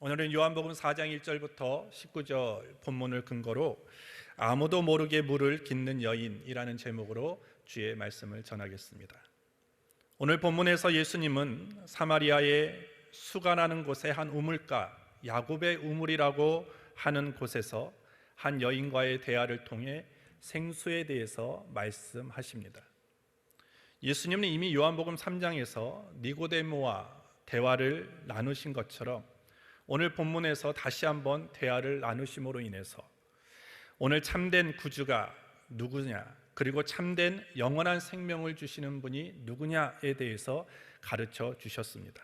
오늘은 요한복음 4장 1절부터 19절 본문을 근거로 아무도 모르게 물을 깃는 여인이라는 제목으로 주의 말씀을 전하겠습니다. 오늘 본문에서 예수님은 사마리아의 수가 나는 곳에 한 우물가 야곱의 우물이라고 하는 곳에서 한 여인과의 대화를 통해 생수에 대해서 말씀하십니다. 예수님은 이미 요한복음 3장에서 니고데모와 대화를 나누신 것처럼 오늘 본문에서 다시 한번 대화를 나누심으로 인해서 오늘 참된 구주가 누구냐 그리고 참된 영원한 생명을 주시는 분이 누구냐에 대해서 가르쳐 주셨습니다.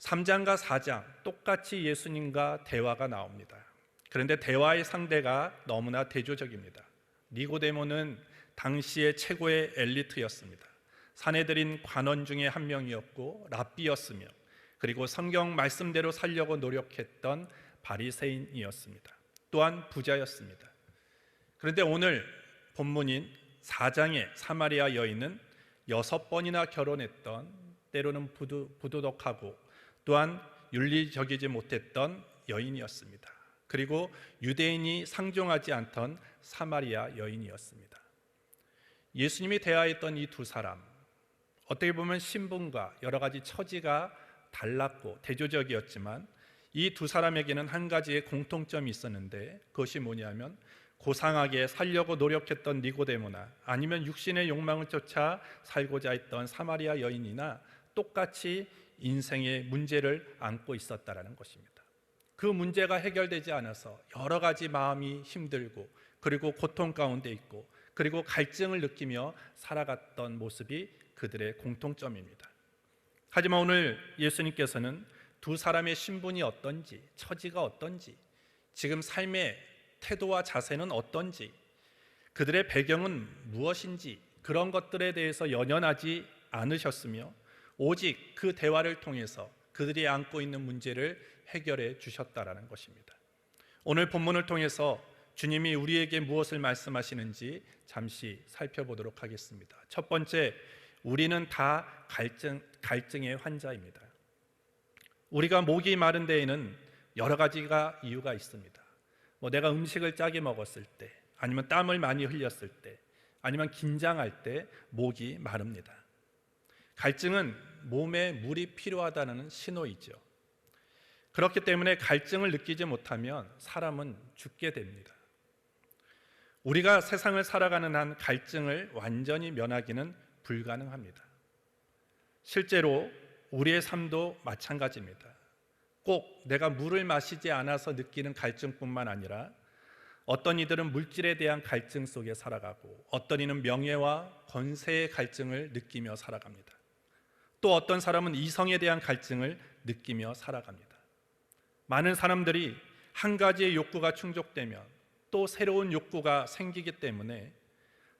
3장과 4장 똑같이 예수님과 대화가 나옵니다. 그런데 대화의 상대가 너무나 대조적입니다. 니고데모는 당시의 최고의 엘리트였습니다. 사내들인 관원 중에 한 명이었고 랍비였으며 그리고 성경 말씀대로 살려고 노력했던 바리새인이었습니다. 또한 부자였습니다. 그런데 오늘 본문인 4장의 사마리아 여인은 여섯 번이나 결혼했던 때로는 부도, 부도덕하고 또한 윤리적이지 못했던 여인이었습니다. 그리고 유대인이 상종하지 않던 사마리아 여인이었습니다. 예수님이 대하였던 이 두 사람 어떻게 보면 신분과 여러 가지 처지가 달랐고 대조적이었지만 이 두 사람에게는 한 가지의 공통점이 있었는데 그것이 뭐냐면 고상하게 살려고 노력했던 니고데모나 아니면 육신의 욕망을 쫓아 살고자 했던 사마리아 여인이나 똑같이 인생의 문제를 안고 있었다라는 것입니다. 그 문제가 해결되지 않아서 여러 가지 마음이 힘들고 그리고 고통 가운데 있고 그리고 갈증을 느끼며 살아갔던 모습이 그들의 공통점입니다. 하지만 오늘 예수님께서는 두 사람의 신분이 어떤지, 처지가 어떤지, 지금 삶의 태도와 자세는 어떤지, 그들의 배경은 무엇인지 그런 것들에 대해서 연연하지 않으셨으며 오직 그 대화를 통해서 그들이 안고 있는 문제를 해결해 주셨다라는 것입니다. 오늘 본문을 통해서 주님이 우리에게 무엇을 말씀하시는지 잠시 살펴보도록 하겠습니다. 첫 번째, 우리는 다 갈증, 갈증의 환자입니다. 우리가 목이 마른 데에는 여러 가지가 이유가 있습니다. 뭐 내가 음식을 짜게 먹었을 때, 아니면 땀을 많이 흘렸을 때, 아니면 긴장할 때 목이 마릅니다. 갈증은 몸에 물이 필요하다는 신호이죠. 그렇기 때문에 갈증을 느끼지 못하면 사람은 죽게 됩니다. 우리가 세상을 살아가는 한 갈증을 완전히 면하기는 불가능합니다. 실제로 우리의 삶도 마찬가지입니다. 꼭 내가 물을 마시지 않아서 느끼는 갈증뿐만 아니라 어떤 이들은 물질에 대한 갈증 속에 살아가고 어떤 이는 명예와 권세의 갈증을 느끼며 살아갑니다. 또 어떤 사람은 이성에 대한 갈증을 느끼며 살아갑니다. 많은 사람들이 한 가지의 욕구가 충족되면 또 새로운 욕구가 생기기 때문에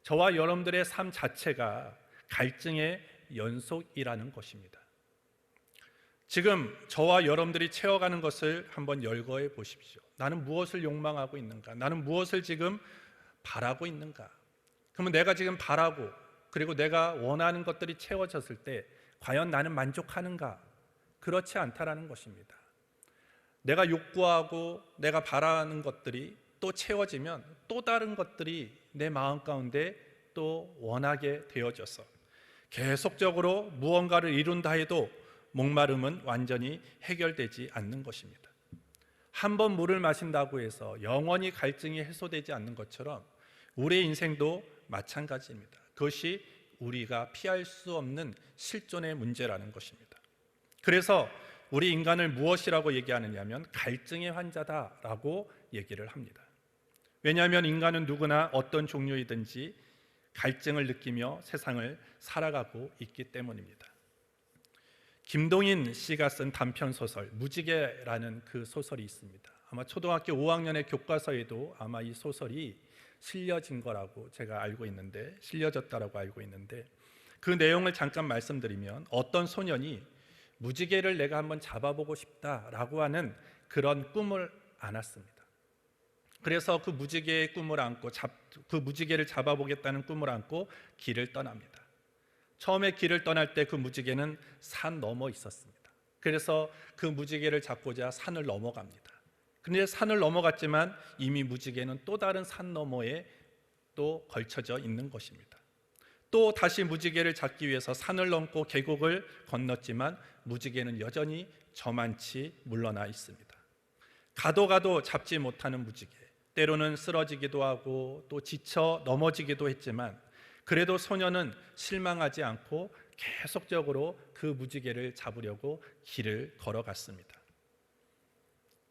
저와 여러분들의 삶 자체가 갈증의 연속이라는 것입니다. 지금 저와 여러분들이 채워가는 것을 한번 열거해 보십시오. 나는 무엇을 욕망하고 있는가? 나는 무엇을 지금 바라고 있는가? 그러면 내가 지금 바라고 그리고 내가 원하는 것들이 채워졌을 때 과연 나는 만족하는가? 그렇지 않다라는 것입니다. 내가 욕구하고 내가 바라는 것들이 또 채워지면 또 다른 것들이 내 마음 가운데 또 원하게 되어져서 계속적으로 무언가를 이룬다 해도 목마름은 완전히 해결되지 않는 것입니다. 한 번 물을 마신다고 해서 영원히 갈증이 해소되지 않는 것처럼 우리의 인생도 마찬가지입니다. 그것이 우리가 피할 수 없는 실존의 문제라는 것입니다. 그래서 우리 인간을 무엇이라고 얘기하느냐면 갈증의 환자다라고 얘기를 합니다. 왜냐하면 인간은 누구나 어떤 종류이든지 갈증을 느끼며 세상을 살아가고 있기 때문입니다. 김동인 씨가 쓴 단편 소설 무지개라는 그 소설이 있습니다. 아마 초등학교 5학년의 교과서에도 아마 이 소설이 실려진 거라고 제가 알고 있는데 실려졌다라고 알고 있는데 그 내용을 잠깐 말씀드리면 어떤 소년이 무지개를 내가 한번 잡아보고 싶다라고 하는 그런 꿈을 안았습니다. 그래서 그 무지개의 꿈을 안고 잡, 그 무지개를 잡아보겠다는 꿈을 안고 길을 떠납니다. 처음에 길을 떠날 때 그 무지개는 산 넘어 있었습니다. 그래서 그 무지개를 잡고자 산을 넘어갑니다. 근데 산을 넘어갔지만 이미 무지개는 또 다른 산 너머에 또 걸쳐져 있는 것입니다. 또 다시 무지개를 잡기 위해서 산을 넘고 계곡을 건넜지만 무지개는 여전히 저만치 물러나 있습니다. 가도 가도 잡지 못하는 무지개. 때로는 쓰러지기도 하고 또 지쳐 넘어지기도 했지만 그래도 소녀는 실망하지 않고 계속적으로 그 무지개를 잡으려고 길을 걸어갔습니다.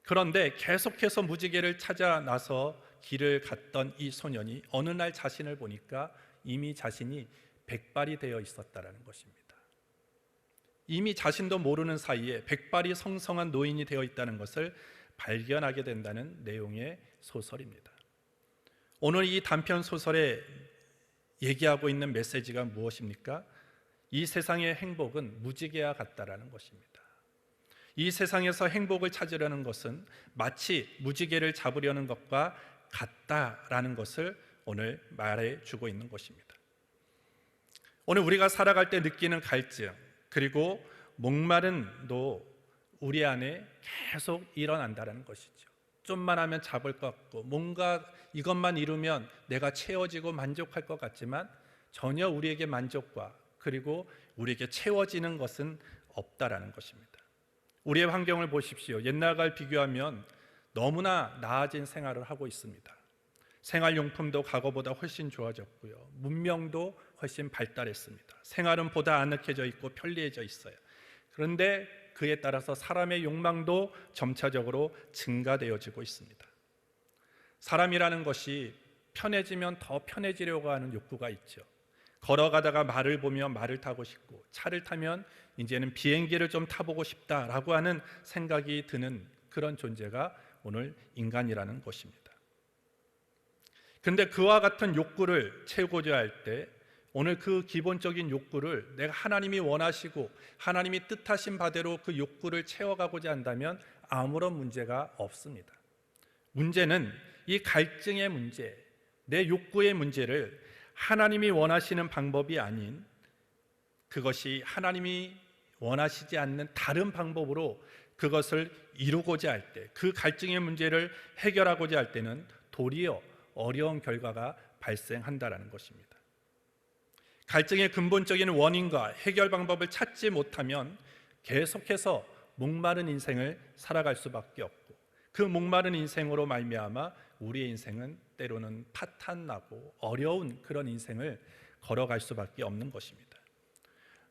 그런데 계속해서 무지개를 찾아 나서 길을 갔던 이 소년이 어느 날 자신을 보니까 이미 자신이 백발이 되어 있었다라는 것입니다. 이미 자신도 모르는 사이에 백발이 성성한 노인이 되어 있다는 것을 발견하게 된다는 내용의 소설입니다. 오늘 이 단편 소설에 얘기하고 있는 메시지가 무엇입니까? 이 세상의 행복은 무지개와 같다라는 것입니다. 이 세상에서 행복을 찾으려는 것은 마치 무지개를 잡으려는 것과 같다라는 것을 오늘 말해 주고 있는 것입니다. 오늘 우리가 살아갈 때 느끼는 갈증 그리고 목마름도 우리 안에 계속 일어난다는 것이죠. 좀만 하면 잡을 것 같고 뭔가 이것만 이루면 내가 채워지고 만족할 것 같지만 전혀 우리에게 만족과 그리고 우리에게 채워지는 것은 없다라는 것입니다. 우리의 환경을 보십시오. 옛날과 비교하면 너무나 나아진 생활을 하고 있습니다. 생활용품도 과거보다 훨씬 좋아졌고요. 문명도 훨씬 발달했습니다. 생활은 보다 아늑해져 있고 편리해져 있어요. 그런데 그에 따라서 사람의 욕망도 점차적으로 증가되어지고 있습니다. 사람이라는 것이 편해지면 더 편해지려고 하는 욕구가 있죠. 걸어가다가 말을 보면 말을 타고 싶고 차를 타면 이제는 비행기를 좀 타보고 싶다라고 하는 생각이 드는 그런 존재가 오늘 인간이라는 것입니다. 근데 그와 같은 욕구를 채우고자 할 때 오늘 그 기본적인 욕구를 내가 하나님이 원하시고 하나님이 뜻하신 바대로 그 욕구를 채워가고자 한다면 아무런 문제가 없습니다. 문제는 이 갈증의 문제, 내 욕구의 문제를 하나님이 원하시는 방법이 아닌 그것이 하나님이 원하시지 않는 다른 방법으로 그것을 이루고자 할 때, 그 갈증의 문제를 해결하고자 할 때는 도리어 어려운 결과가 발생한다라는 것입니다. 갈증의 근본적인 원인과 해결 방법을 찾지 못하면 계속해서 목마른 인생을 살아갈 수밖에 없고 그 목마른 인생으로 말미암아 우리의 인생은 때로는 파탄나고 어려운 그런 인생을 걸어갈 수밖에 없는 것입니다.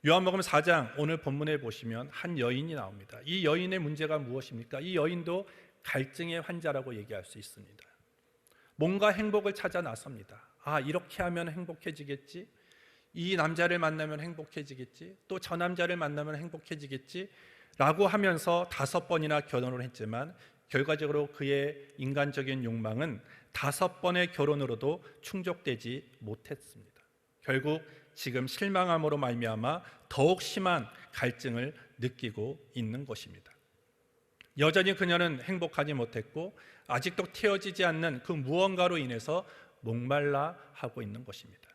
요한복음 4장 오늘 본문에 보시면 한 여인이 나옵니다. 이 여인의 문제가 무엇입니까? 이 여인도 갈증의 환자라고 얘기할 수 있습니다. 뭔가 행복을 찾아 나섭니다. 아, 이렇게 하면 행복해지겠지? 이 남자를 만나면 행복해지겠지? 또 저 남자를 만나면 행복해지겠지? 라고 하면서 다섯 번이나 결혼을 했지만 결과적으로 그의 인간적인 욕망은 다섯 번의 결혼으로도 충족되지 못했습니다. 결국 지금 실망함으로 말미암아 더욱 심한 갈증을 느끼고 있는 것입니다. 여전히 그녀는 행복하지 못했고 아직도 태어지지 않는 그 무언가로 인해서 목말라 하고 있는 것입니다.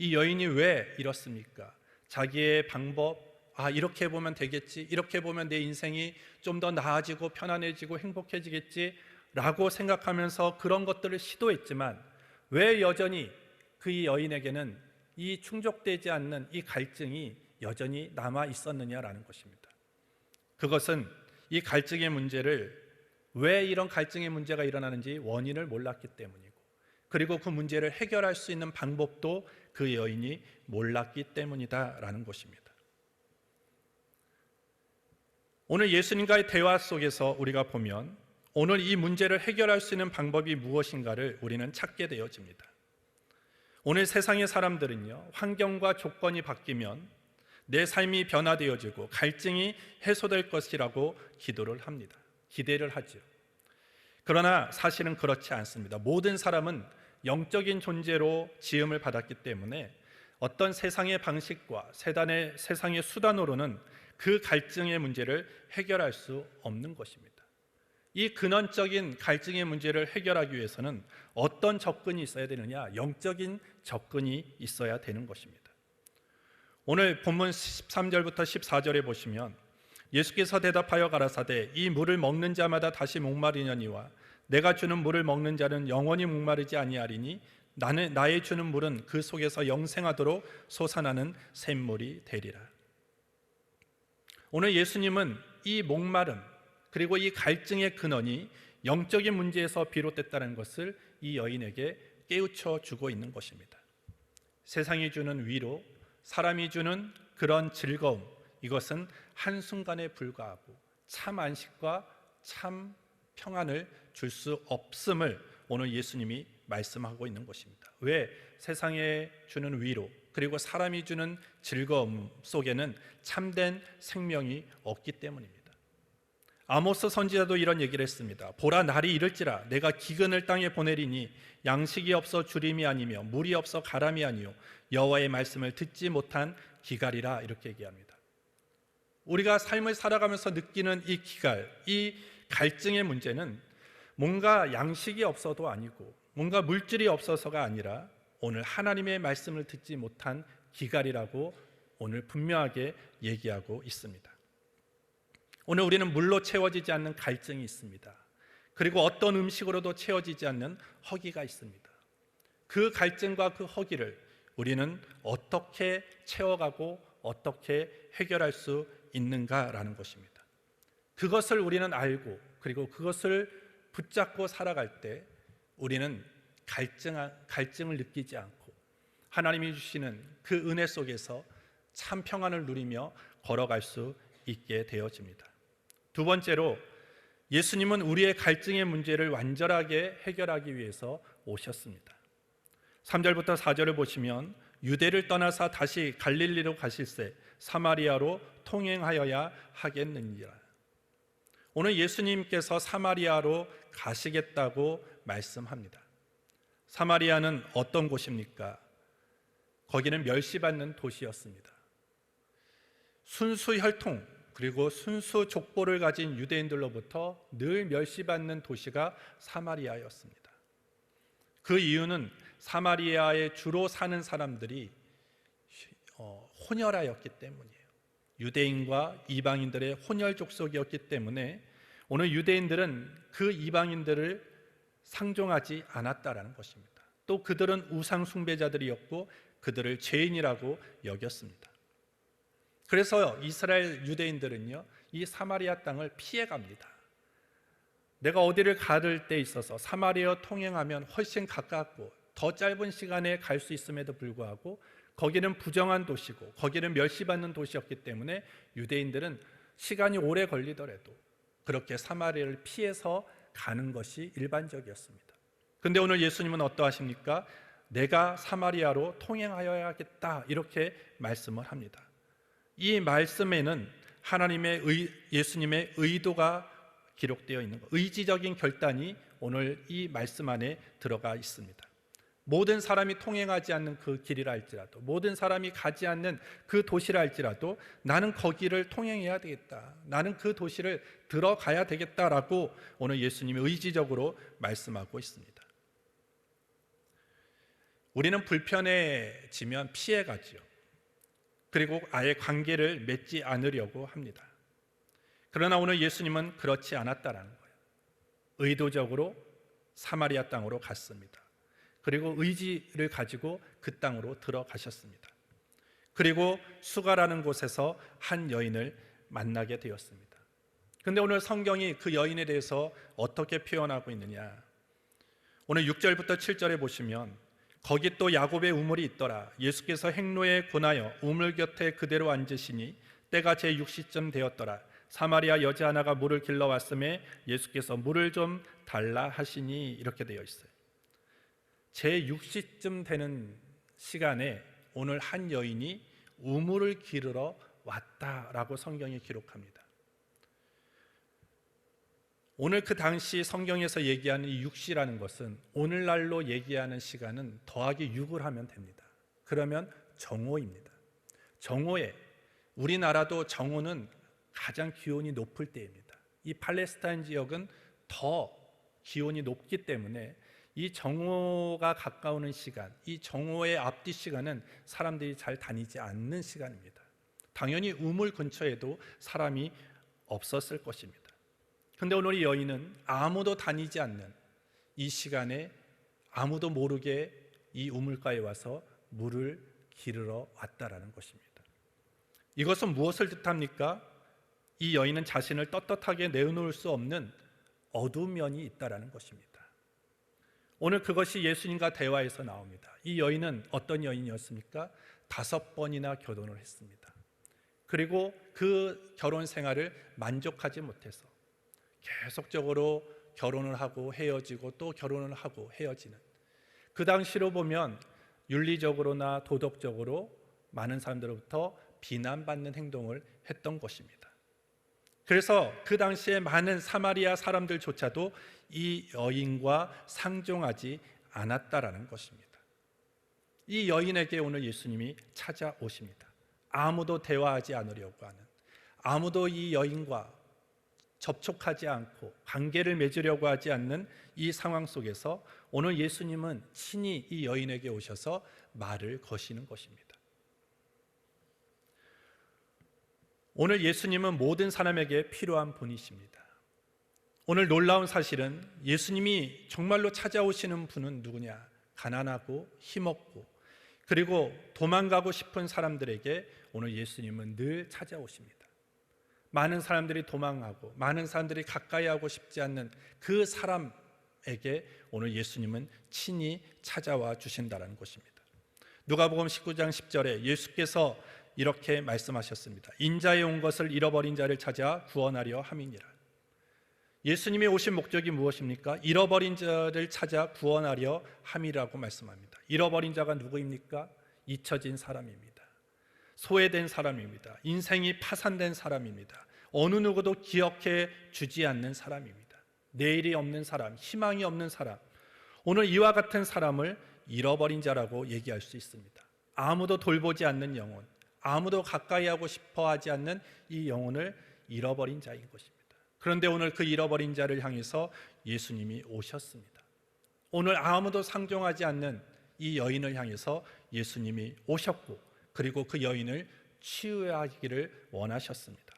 이 여인이 왜 이렇습니까? 자기의 방법, 아, 이렇게 보면 되겠지. 이렇게 보면 내 인생이 좀 더 나아지고 편안해지고 행복해지겠지. 라고 생각하면서 그런 것들을 시도했지만 왜 여전히 그 여인에게는 이 충족되지 않는 이 갈증이 여전히 남아 있었느냐라는 것입니다. 그것은 이 갈증의 문제를 왜 이런 갈증의 문제가 일어나는지 원인을 몰랐기 때문이고 그리고 그 문제를 해결할 수 있는 방법도 그 여인이 몰랐기 때문이다라는 것입니다. 오늘 예수님과의 대화 속에서 우리가 보면 오늘 이 문제를 해결할 수 있는 방법이 무엇인가를 우리는 찾게 되어집니다. 오늘 세상의 사람들은요, 환경과 조건이 바뀌면 내 삶이 변화되어지고 갈증이 해소될 것이라고 기도를 합니다. 기대를 하죠. 그러나 사실은 그렇지 않습니다. 모든 사람은 영적인 존재로 지음을 받았기 때문에 어떤 세상의 방식과 세단의 세상의 수단으로는 그 갈증의 문제를 해결할 수 없는 것입니다. 이 근원적인 갈증의 문제를 해결하기 위해서는 어떤 접근이 있어야 되느냐? 영적인 접근이 있어야 되는 것입니다. 오늘 본문 13절부터 14절에 보시면 예수께서 대답하여 가라사대 이 물을 먹는 자마다 다시 목마르냐니와 내가 주는 물을 먹는 자는 영원히 목마르지 아니하리니 나는 나의 주는 물은 그 속에서 영생하도록 솟아나는 샘물이 되리라. 오늘 예수님은 이 목마름 그리고 이 갈증의 근원이 영적인 문제에서 비롯됐다는 것을 이 여인에게 깨우쳐 주고 있는 것입니다. 세상이 주는 위로, 사람이 주는 그런 즐거움, 이것은 한순간에 불과하고 참 안식과 참 평안을 줄 수 없음을 오늘 예수님이 말씀하고 있는 것입니다. 왜 세상에 주는 위로 그리고 사람이 주는 즐거움 속에는 참된 생명이 없기 때문입니다. 아모스 선지자도 이런 얘기를 했습니다. 보라 날이 이를지라 내가 기근을 땅에 보내리니 양식이 없어 주림이 아니며 물이 없어 가람이 아니요 여호와의 말씀을 듣지 못한 기갈이라 이렇게 얘기합니다. 우리가 삶을 살아가면서 느끼는 이 기갈, 이 갈증의 문제는 뭔가 양식이 없어도 아니고 뭔가 물질이 없어서가 아니라 오늘 하나님의 말씀을 듣지 못한 기갈이라고 오늘 분명하게 얘기하고 있습니다. 오늘 우리는 물로 채워지지 않는 갈증이 있습니다. 그리고 어떤 음식으로도 채워지지 않는 허기가 있습니다. 그 갈증과 그 허기를 우리는 어떻게 채워가고 어떻게 해결할 수 있는가라는 것입니다. 그것을 우리는 알고 그리고 그것을 붙잡고 살아갈 때 우리는 갈증, 갈증을 느끼지 않고 하나님이 주시는 그 은혜 속에서 참 평안을 누리며 걸어갈 수 있게 되어집니다. 두 번째로 예수님은 우리의 갈증의 문제를 완전하게 해결하기 위해서 오셨습니다. 3절부터 4절을 보시면 유대를 떠나사 다시 갈릴리로 가실새 사마리아로 통행하여야 하겠느니라. 오늘 예수님께서 사마리아로 가시겠다고 말씀합니다. 사마리아는 어떤 곳입니까? 거기는 멸시받는 도시였습니다. 순수 혈통 그리고 순수 족보를 가진 유대인들로부터 늘 멸시받는 도시가 사마리아였습니다. 그 이유는 사마리아에 주로 사는 사람들이 어, 혼혈하였기 때문이에요. 유대인과 이방인들의 혼혈 족속이었기 때문에 오늘 유대인들은 그 이방인들을 상종하지 않았다라는 것입니다. 또 그들은 우상 숭배자들이었고 그들을 죄인이라고 여겼습니다. 그래서 이스라엘 유대인들은요, 이 사마리아 땅을 피해 갑니다. 내가 어디를 가를 때 있어서 사마리아 통행하면 훨씬 가깝고 더 짧은 시간에 갈 수 있음에도 불구하고 거기는 부정한 도시고 거기는 멸시받는 도시였기 때문에 유대인들은 시간이 오래 걸리더라도 그렇게 사마리아를 피해서 가는 것이 일반적이었습니다. 근데 오늘 예수님은 어떠하십니까? 내가 사마리아로 통행하여야겠다 이렇게 말씀을 합니다. 이 말씀에는 하나님의 의, 예수님의 의도가 기록되어 있는 것, 의지적인 결단이 오늘 이 말씀 안에 들어가 있습니다. 모든 사람이 통행하지 않는 그 길이라 할지라도 모든 사람이 가지 않는 그 도시라 할지라도 나는 거기를 통행해야 되겠다. 나는 그 도시를 들어가야 되겠다라고 오늘 예수님이 의지적으로 말씀하고 있습니다. 우리는 불편해지면 피해 가지요. 그리고 아예 관계를 맺지 않으려고 합니다. 그러나 오늘 예수님은 그렇지 않았다라는 거예요. 의도적으로 사마리아 땅으로 갔습니다. 그리고 의지를 가지고 그 땅으로 들어가셨습니다. 그리고 수가라는 곳에서 한 여인을 만나게 되었습니다. 근데 오늘 성경이 그 여인에 대해서 어떻게 표현하고 있느냐? 오늘 6절부터 7절에 보시면 거기 또 야곱의 우물이 있더라. 예수께서 행로에 권하여 우물 곁에 그대로 앉으시니 때가 제 6시쯤 되었더라. 사마리아 여자 하나가 물을 길러 왔음에 예수께서 물을 좀 달라 하시니 이렇게 되어 있어요. 제 6시쯤 되는 시간에 오늘 한 여인이 우물을 기르러 왔다라고 성경이 기록합니다. 오늘 그 당시 성경에서 얘기하는 이 6시라는 것은 오늘날로 얘기하는 시간은 더하기 6을 하면 됩니다. 그러면 정오입니다. 정오에 우리나라도 정오는 가장 기온이 높을 때입니다. 이 팔레스타인 지역은 더 기온이 높기 때문에 이 정오가 가까우는 시간, 이 정오의 앞뒤 시간은 사람들이 잘 다니지 않는 시간입니다. 당연히 우물 근처에도 사람이 없었을 것입니다. 근데 오늘 이 여인은 아무도 다니지 않는 이 시간에 아무도 모르게 이 우물가에 와서 물을 기르러 왔다라는 것입니다. 이것은 무엇을 뜻합니까? 이 여인은 자신을 떳떳하게 내어놓을 수 없는 어두운 면이 있다라는 것입니다. 오늘 그것이 예수님과 대화에서 나옵니다. 이 여인은 어떤 여인이었습니까? 다섯 번이나 결혼을 했습니다. 그리고 그 결혼 생활을 만족하지 못해서 계속적으로 결혼을 하고 헤어지고 또 결혼을 하고 헤어지는 그 당시로 보면 윤리적으로나 도덕적으로 많은 사람들로부터 비난받는 행동을 했던 것입니다. 그래서 그 당시에 많은 사마리아 사람들조차도 이 여인과 상종하지 않았다라는 것입니다. 이 여인에게 오늘 예수님이 찾아오십니다. 아무도 대화하지 않으려고 하는 아무도 이 여인과 접촉하지 않고 관계를 맺으려고 하지 않는 이 상황 속에서 오늘 예수님은 친히 이 여인에게 오셔서 말을 거시는 것입니다. 오늘 예수님은 모든 사람에게 필요한 분이십니다. 오늘 놀라운 사실은 예수님이 정말로 찾아오시는 분은 누구냐? 가난하고 힘없고 그리고 도망가고 싶은 사람들에게 오늘 예수님은 늘 찾아오십니다. 많은 사람들이 도망하고 많은 사람들이 가까이 하고 싶지 않는 그 사람에게 오늘 예수님은 친히 찾아와 주신다는 것입니다. 누가복음 19장 10절에 예수께서 이렇게 말씀하셨습니다. 인자에 온 것을 잃어버린 자를 찾아 구원하려 함이니라. 예수님이 오신 목적이 무엇입니까? 잃어버린 자를 찾아 구원하려 함이라고 말씀합니다. 잃어버린 자가 누구입니까? 잊혀진 사람입니다. 소외된 사람입니다. 인생이 파산된 사람입니다. 어느 누구도 기억해 주지 않는 사람입니다. 내일이 없는 사람, 희망이 없는 사람. 오늘 이와 같은 사람을 잃어버린 자라고 얘기할 수 있습니다. 아무도 돌보지 않는 영혼, 아무도 가까이 하고 싶어 하지 않는 이 영혼을 잃어버린 자인 것입니다. 그런데 오늘 그 잃어버린 자를 향해서 예수님이 오셨습니다. 오늘 아무도 상종하지 않는 이 여인을 향해서 예수님이 오셨고 그리고 그 여인을 치유하기를 원하셨습니다.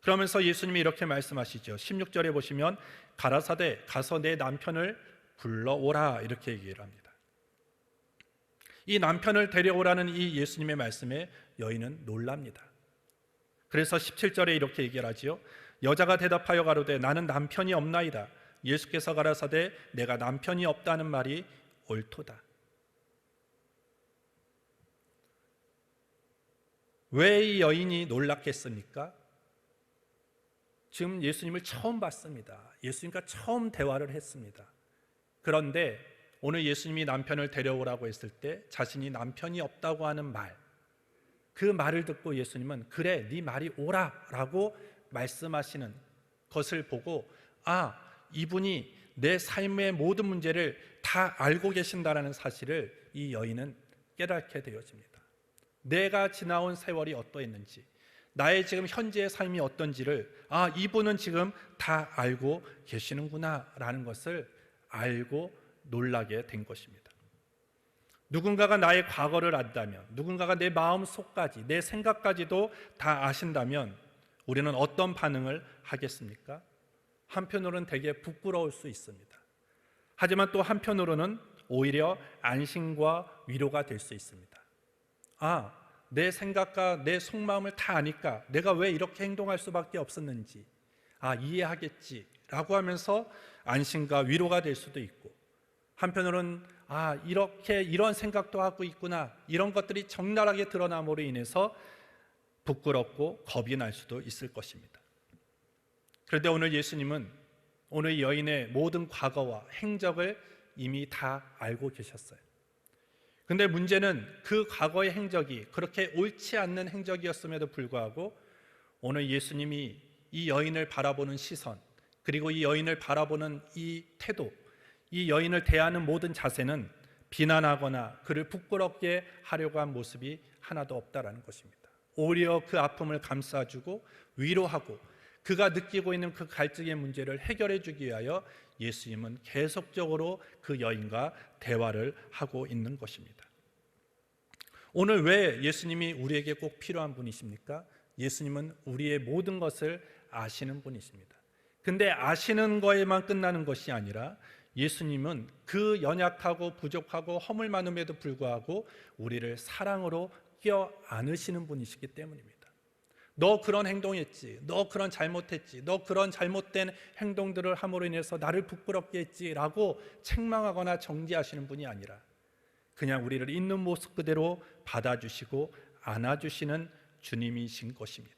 그러면서 예수님이 이렇게 말씀하시죠. 16절에 보시면 가라사대 가서 내 남편을 불러오라 이렇게 얘기를 합니다. 이 남편을 데려오라는 이 예수님의 말씀에 여인은 놀랍니다. 그래서 17절에 이렇게 얘기를 하지요. 여자가 대답하여 가로되 나는 남편이 없나이다. 예수께서 가라사대 내가 남편이 없다는 말이 옳도다. 왜 이 여인이 놀랐겠습니까? 지금 예수님을 처음 봤습니다. 예수님과 처음 대화를 했습니다. 그런데 오늘 예수님이 남편을 데려오라고 했을 때 자신이 남편이 없다고 하는 말, 그 말을 듣고 예수님은 그래, 네 말이 오라라고 말씀하시는 것을 보고 아, 이분이 내 삶의 모든 문제를 다 알고 계신다라는 사실을 이 여인은 깨닫게 되어집니다. 내가 지나온 세월이 어떠했는지, 나의 지금 현재의 삶이 어떤지를 아, 이분은 지금 다 알고 계시는구나라는 것을 알고 놀라게 된 것입니다. 누군가가 나의 과거를 안다면, 누군가가 내 마음 속까지, 내 생각까지도 다 아신다면 우리는 어떤 반응을 하겠습니까? 한편으로는 되게 부끄러울 수 있습니다. 하지만 또 한편으로는 오히려 안심과 위로가 될 수 있습니다. 아, 내 생각과 내 속마음을 다 아니까 내가 왜 이렇게 행동할 수밖에 없었는지, 아, 이해하겠지라고 하면서 안심과 위로가 될 수도 있고, 한편으로는 아, 이렇게 이런 생각도 하고 있구나. 이런 것들이 적나라하게 드러남으로 인해서 부끄럽고 겁이 날 수도 있을 것입니다. 그런데 오늘 예수님은 오늘 여인의 모든 과거와 행적을 이미 다 알고 계셨어요. 근데 문제는 그 과거의 행적이 그렇게 옳지 않는 행적이었음에도 불구하고 오늘 예수님이 이 여인을 바라보는 시선, 그리고 이 여인을 바라보는 이 태도, 이 여인을 대하는 모든 자세는 비난하거나 그를 부끄럽게 하려고 한 모습이 하나도 없다라는 것입니다. 오히려 그 아픔을 감싸주고 위로하고 그가 느끼고 있는 그 갈증의 문제를 해결해 주기 위하여 예수님은 계속적으로 그 여인과 대화를 하고 있는 것입니다. 오늘 왜 예수님이 우리에게 꼭 필요한 분이십니까? 예수님은 우리의 모든 것을 아시는 분이십니다. 근데 아시는 거에만 끝나는 것이 아니라 예수님은 그 연약하고 부족하고 허물 많음에도 불구하고 우리를 사랑으로 껴 안으시는 분이시기 때문입니다. 너 그런 행동했지. 너 그런 잘못했지. 너 그런 잘못된 행동들을 함으로 인해서 나를 부끄럽게 했지라고 책망하거나 정지하시는 분이 아니라 그냥 우리를 있는 모습 그대로 받아주시고 안아주시는 주님이신 것입니다.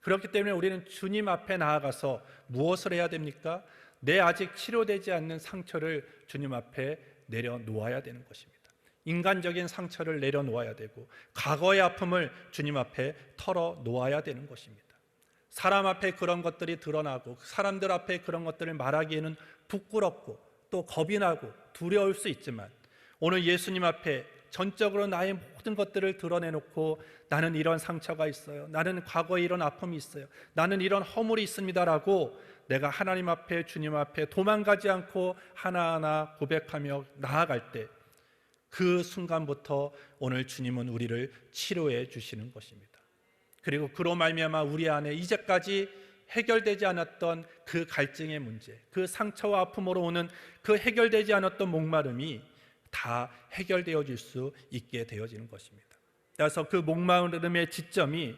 그렇기 때문에 우리는 주님 앞에 나아가서 무엇을 해야 됩니까? 내 아직 치료되지 않는 상처를 주님 앞에 내려놓아야 되는 것입니다. 인간적인 상처를 내려놓아야 되고 과거의 아픔을 주님 앞에 털어 놓아야 되는 것입니다. 사람 앞에 그런 것들이 드러나고 사람들 앞에 그런 것들을 말하기에는 부끄럽고 또 겁이 나고 두려울 수 있지만 오늘 예수님 앞에 전적으로 나의 모든 것들을 드러내놓고 나는 이런 상처가 있어요. 나는 과거에 이런 아픔이 있어요. 나는 이런 허물이 있습니다라고 내가 하나님 앞에 주님 앞에 도망가지 않고 하나하나 고백하며 나아갈 때 그 순간부터 오늘 주님은 우리를 치료해 주시는 것입니다. 그리고 그로 말미암아 우리 안에 이제까지 해결되지 않았던 그 갈증의 문제, 그 상처와 아픔으로 오는 그 해결되지 않았던 목마름이 다 해결되어질 수 있게 되어지는 것입니다. 따라서 그 목마름의 지점이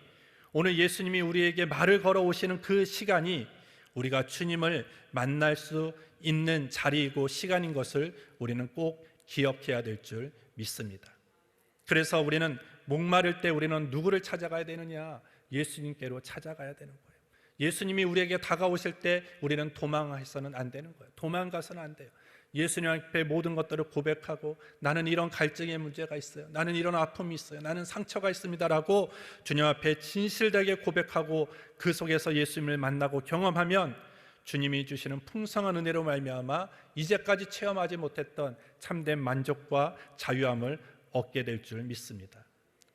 오늘 예수님이 우리에게 말을 걸어 오시는 그 시간이 우리가 주님을 만날 수 있는 자리이고 시간인 것을 우리는 꼭 기억해야 될 줄 믿습니다. 그래서 우리는 목마를 때 우리는 누구를 찾아가야 되느냐? 예수님께로 찾아가야 되는 거예요. 예수님이 우리에게 다가오실 때 우리는 도망해서는 안 되는 거예요. 도망가서는 안 돼요. 예수님 앞에 모든 것들을 고백하고 나는 이런 갈증의 문제가 있어요. 나는 이런 아픔이 있어요. 나는 상처가 있습니다라고 주님 앞에 진실되게 고백하고 그 속에서 예수님을 만나고 경험하면 주님이 주시는 풍성한 은혜로 말미암아 이제까지 체험하지 못했던 참된 만족과 자유함을 얻게 될 줄 믿습니다.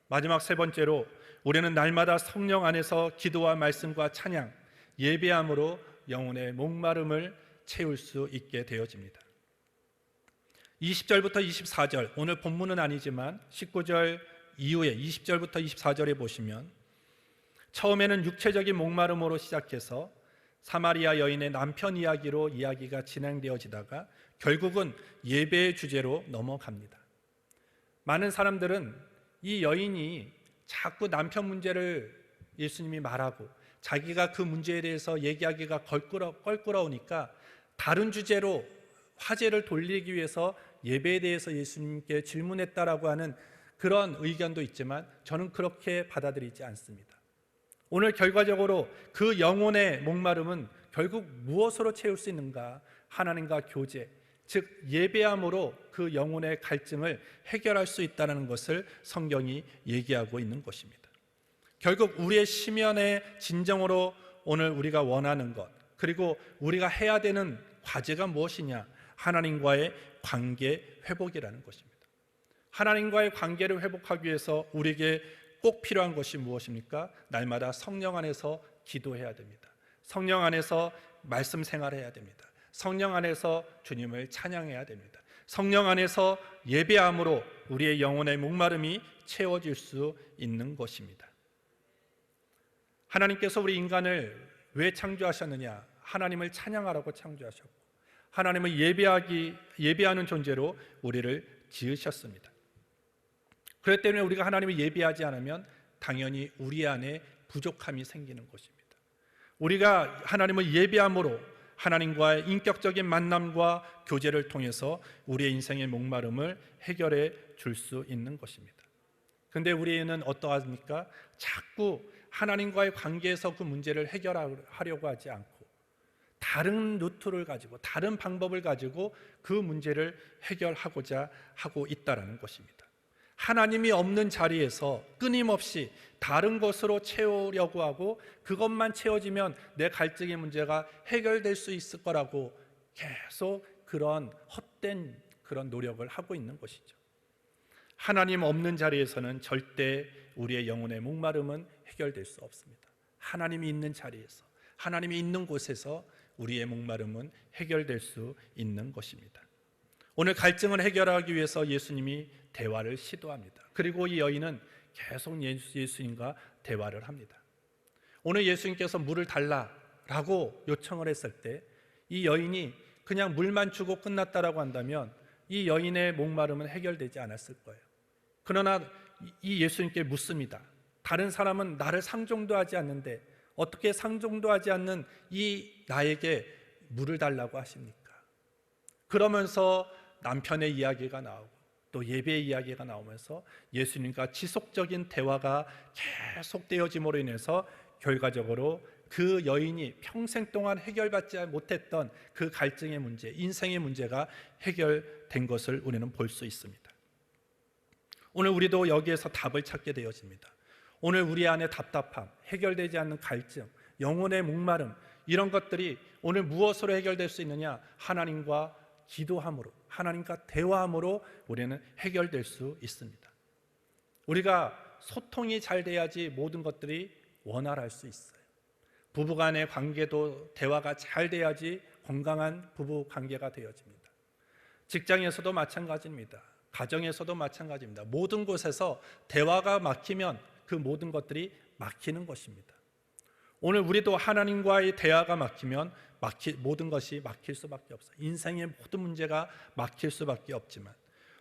마지막 세 번째로 우리는 날마다 성령 안에서 기도와 말씀과 찬양, 예배함으로 영혼의 목마름을 채울 수 있게 되어집니다. 20절부터 24절 오늘 본문은 아니지만 19절 이후에 20절부터 24절에 보시면 처음에는 육체적인 목마름으로 시작해서 사마리아 여인의 남편 이야기로 이야기가 진행되어지다가 결국은 예배의 주제로 넘어갑니다. 많은 사람들은 이 여인이 자꾸 남편 문제를 예수님이 말하고 자기가 그 문제에 대해서 얘기하기가 걸끄러, 껄끄러우니까 다른 주제로 화제를 돌리기 위해서 예배에 대해서 예수님께 질문했다라고 하는 그런 의견도 있지만 저는 그렇게 받아들이지 않습니다. 오늘 결과적으로 그 영혼의 목마름은 결국 무엇으로 채울 수 있는가? 하나님과 교제, 즉 예배함으로 그 영혼의 갈증을 해결할 수 있다는 것을 성경이 얘기하고 있는 것입니다. 결국 우리의 심연의 진정으로 오늘 우리가 원하는 것, 그리고 우리가 해야 되는 과제가 무엇이냐? 하나님과의 관계 회복이라는 것입니다. 하나님과의 관계를 회복하기 위해서 우리에게 꼭 필요한 것이 무엇입니까? 날마다 성령 안에서 기도해야 됩니다. 성령 안에서 말씀 생활해야 됩니다. 성령 안에서 주님을 찬양해야 됩니다. 성령 안에서 예배함으로 우리의 영혼의 목마름이 채워질 수 있는 것입니다. 하나님께서 우리 인간을 왜 창조하셨느냐? 하나님을 찬양하라고 창조하셨고 하나님을 예배하기 예배하는 존재로 우리를 지으셨습니다. 그렇기 때문에 우리가 하나님을 예배하지 않으면 당연히 우리 안에 부족함이 생기는 것입니다. 우리가 하나님을 예배함으로 하나님과의 인격적인 만남과 교제를 통해서 우리의 인생의 목마름을 해결해 줄 수 있는 것입니다. 근데 우리는 어떠합니까? 자꾸 하나님과의 관계에서 그 문제를 해결하려고 하지 않고 다른 루트를 가지고 다른 방법을 가지고 그 문제를 해결하고자 하고 있다라는 것입니다. 하나님이 없는 자리에서 끊임없이 다른 것으로 채우려고 하고 그것만 채워지면 내 갈증의 문제가 해결될 수 있을 거라고 계속 그런 헛된 그런 노력을 하고 있는 것이죠. 하나님 없는 자리에서는 절대 우리의 영혼의 목마름은 해결될 수 없습니다. 하나님이 있는 자리에서, 하나님이 있는 곳에서 우리의 목마름은 해결될 수 있는 것입니다. 오늘 갈증을 해결하기 위해서 예수님이 대화를 시도합니다. 그리고 이 여인은 계속 예수님과 대화를 합니다. 오늘 예수님께서 물을 달라라고 요청을 했을 때 이 여인이 그냥 물만 주고 끝났다라고 한다면 이 여인의 목마름은 해결되지 않았을 거예요. 그러나 이 예수님께 묻습니다. 다른 사람은 나를 상종도 하지 않는데 어떻게 상종도 하지 않는 이 나에게 물을 달라고 하십니까? 그러면서 남편의 이야기가 나오고 또 예배의 이야기가 나오면서 예수님과 지속적인 대화가 계속되어짐으로 인해서 결과적으로 그 여인이 평생 동안 해결받지 못했던 그 갈증의 문제, 인생의 문제가 해결된 것을 우리는 볼 수 있습니다. 오늘 우리도 여기에서 답을 찾게 되어집니다. 오늘 우리 안에 답답함, 해결되지 않는 갈증, 영혼의 목마름 이런 것들이 오늘 무엇으로 해결될 수 있느냐? 하나님과 기도함으로, 하나님과 대화함으로 우리는 해결될 수 있습니다. 우리가 소통이 잘 돼야지 모든 것들이 원활할 수 있어요. 부부 간의 관계도 대화가 잘 돼야지 건강한 부부 관계가 되어집니다. 직장에서도 마찬가지입니다. 가정에서도 마찬가지입니다. 모든 곳에서 대화가 막히면 그 모든 것들이 막히는 것입니다. 오늘 우리도 하나님과의 대화가 막히면 막히, 모든 것이 막힐 수밖에 없어요. 인생의 모든 문제가 막힐 수밖에 없지만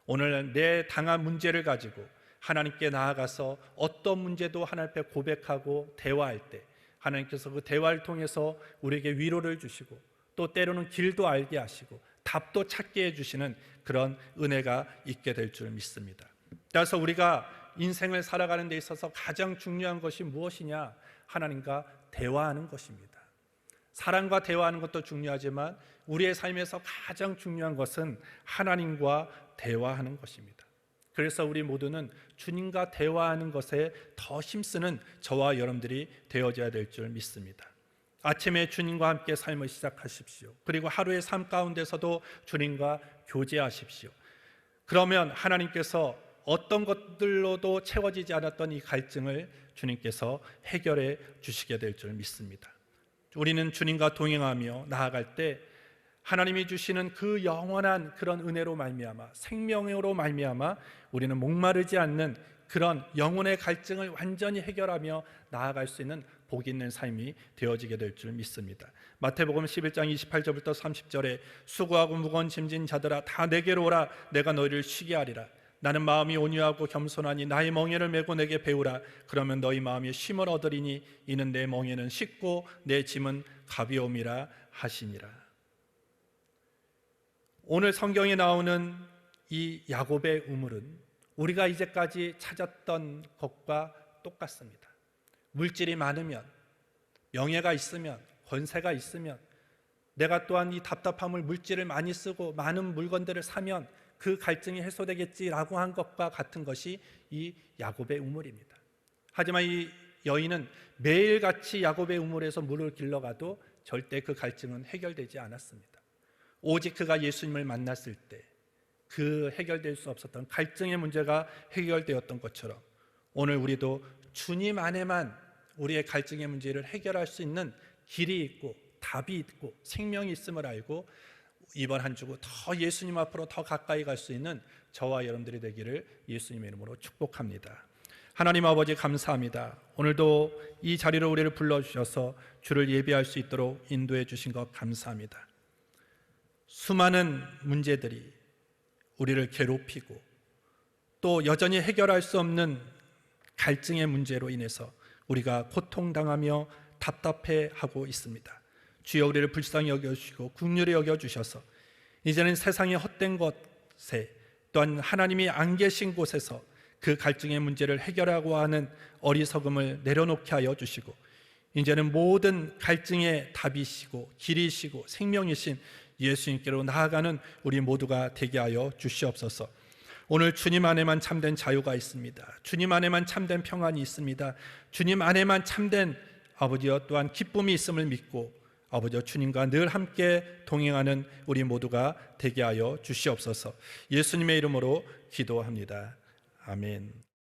오늘 내 당한 문제를 가지고 하나님께 나아가서 어떤 문제도 하나님 앞에 고백하고 대화할 때 하나님께서 그 대화를 통해서 우리에게 위로를 주시고 또 때로는 길도 알게 하시고 답도 찾게 해주시는 그런 은혜가 있게 될 줄 믿습니다. 따라서 우리가 인생을 살아가는 데 있어서 가장 중요한 것이 무엇이냐? 하나님과 대화하는 것입니다. 사랑과 대화하는 것도 중요하지만 우리의 삶에서 가장 중요한 것은 하나님과 대화하는 것입니다. 그래서 우리 모두는 주님과 대화하는 것에 더 힘쓰는 저와 여러분들이 되어져야 될 줄 믿습니다. 아침에 주님과 함께 삶을 시작하십시오. 그리고 하루의 삶 가운데서도 주님과 교제하십시오. 그러면 하나님께서 어떤 것들로도 채워지지 않았던 이 갈증을 주님께서 해결해 주시게 될 줄 믿습니다. 우리는 주님과 동행하며 나아갈 때 하나님이 주시는 그 영원한 그런 은혜로 말미암아 생명으로 말미암아 우리는 목마르지 않는 그런 영혼의 갈증을 완전히 해결하며 나아갈 수 있는 복 있는 삶이 되어지게 될 줄 믿습니다. 마태복음 11장 28절부터 30절에 수고하고 무거운 짐진 자들아 다 내게로 오라 내가 너희를 쉬게 하리라 나는 마음이 온유하고 겸손하니 나의 멍에를 메고 내게 배우라 그러면 너희 마음이 쉼을 얻으리니 이는 내 멍에는 쉽고 내 짐은 가벼움이라 하시니라 오늘 성경에 나오는 이 야곱의 우물은 우리가 이제까지 찾았던 것과 똑같습니다. 물질이 많으면 명예가 있으면 권세가 있으면 내가 또한 이 답답함을 물질을 많이 쓰고 많은 물건들을 사면 그 갈증이 해소되겠지라고 한 것과 같은 것이 이 야곱의 우물입니다. 하지만 이 여인은 매일같이 야곱의 우물에서 물을 길러가도 절대 그 갈증은 해결되지 않았습니다. 오직 그가 예수님을 만났을 때 그 해결될 수 없었던 갈증의 문제가 해결되었던 것처럼 오늘 우리도 주님 안에만 우리의 갈증의 문제를 해결할 수 있는 길이 있고 답이 있고 생명이 있음을 알고 이번 한 주고 더 예수님 앞으로 더 가까이 갈 수 있는 저와 여러분들이 되기를 예수님의 이름으로 축복합니다. 하나님 아버지 감사합니다. 오늘도 이 자리로 우리를 불러 주셔서 주를 예배할 수 있도록 인도해 주신 것 감사합니다. 수많은 문제들이 우리를 괴롭히고 또 여전히 해결할 수 없는 갈증의 문제로 인해서 우리가 고통당하며 답답해하고 있습니다. 주여 우리를 불쌍히 여겨주시고 국률이 여겨주셔서 이제는 세상의 헛된 것에 또한 하나님이 안 계신 곳에서 그 갈증의 문제를 해결하고 하는 어리석음을 내려놓게 하여 주시고 이제는 모든 갈증의 답이시고 길이시고 생명이신 예수님께로 나아가는 우리 모두가 되게 하여 주시옵소서. 오늘 주님 안에만 참된 자유가 있습니다. 주님 안에만 참된 평안이 있습니다. 주님 안에만 참된 아버지여 또한 기쁨이 있음을 믿고 아버지여 주님과 늘 함께 동행하는 우리 모두가 되게 하여 주시옵소서. 예수님의 이름으로 기도합니다. 아멘.